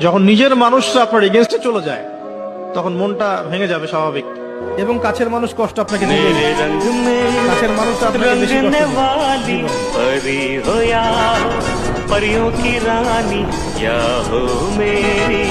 যখন নিজের মানুষরা আপনার এগেনস্টে চলে যায় তখন মনটা ভেঙে যাবে স্বাভাবিক। এবং কাছের মানুষ কষ্ট আপনাকে দেবে। मेरे रंग में কাছের মানুষ আপনাকে বেশি কষ্ট परियों की रानी या हो मेरी